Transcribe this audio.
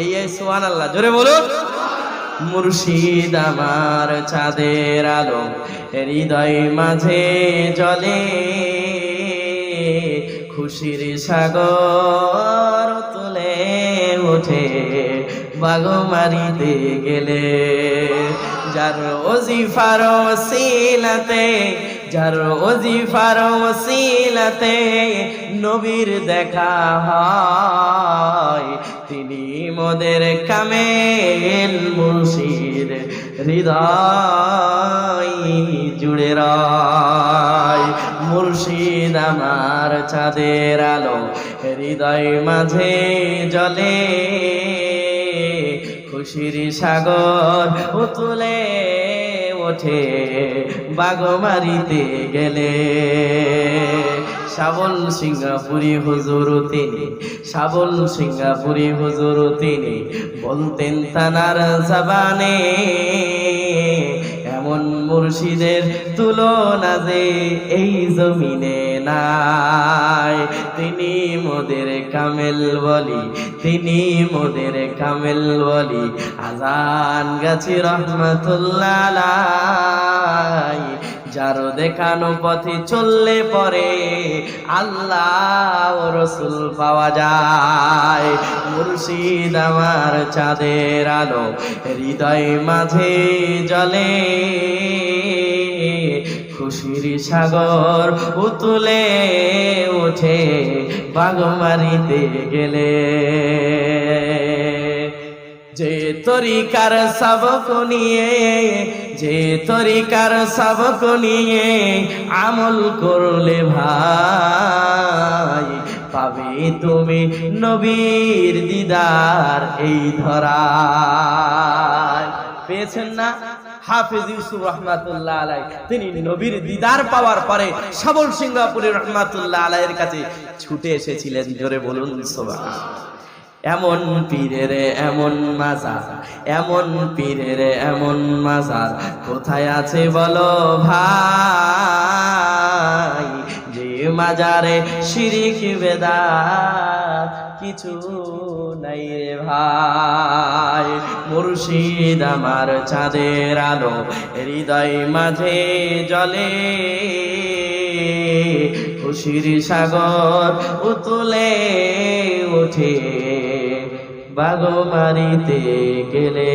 এই সোহান আল্লাহ জোরে বলুন। মুর্শিদ আমার চাঁদের আলো হৃদয় মাঝে জলে খুশির সাগর। ওঠে বাগমারিতে গেলে। যার ওজিফার ওসিলাতে, যার ওজিফার ওসিলাতে নবীর দেখা হয়। তিনি মোদের কামেল মুর্শিদ হৃদয় জুড়ে রয়। মুর্শিদ আমার চাঁদের আলো, হৃদয় মাঝে জলে খুশির সাগর উতুলে ওঠে বাগমারিতে গেলে। শাবল সিঙ্গাপুরি হুজুর তিনি শাবল সিঙ্গাপুরি হুজুর তিনি, বলতেন তানার জবানে। মুর্শিদের তুলনা যে এই জমিনে নাই। তিনি মোদের কামেল বলি তিনি মোদের কামেল বলি আজান গাছি রহমতুল্লাহ যার দেখানো পথে চললে পরে আল্লাহ রসুল পাওয়া যায়। মুর্শিদ আমার চাঁদের আলো, হৃদয় মাঝে জলে খুশির সাগর উতুলে ওঠে বাগমারিতে গেলে। যে তরিকার সবক নিয়ে, যে তরিকার সবক নিয়ে আমল করলে ভাই, পাবে তুমি নবীর দিদার এই ধরা পেয়েছেন না? হাফিজ ইউসুফ রহমাতুল্লাহ আলাই তিনি নবীর দিদার পাওয়ার পরে সবল সিঙ্গাপুরের রহমাতুল্লাহ আলাইয়ের কাছে ছুটে এসেছিলেন। জোরে বলুন সুবহান এমন পীরের এমন মাজার, এমন পীরের এমন মাজার। কোথায় আছে বলো ভাই? যে মাজারে শিরিক বেদা কিছু নাই রে ভাই। মুর্শিদ আমার চাঁদের আলো, হৃদয় মাঝে জলে। খুশির সাগর উতুলে ওঠে বাড়িতে গেলে।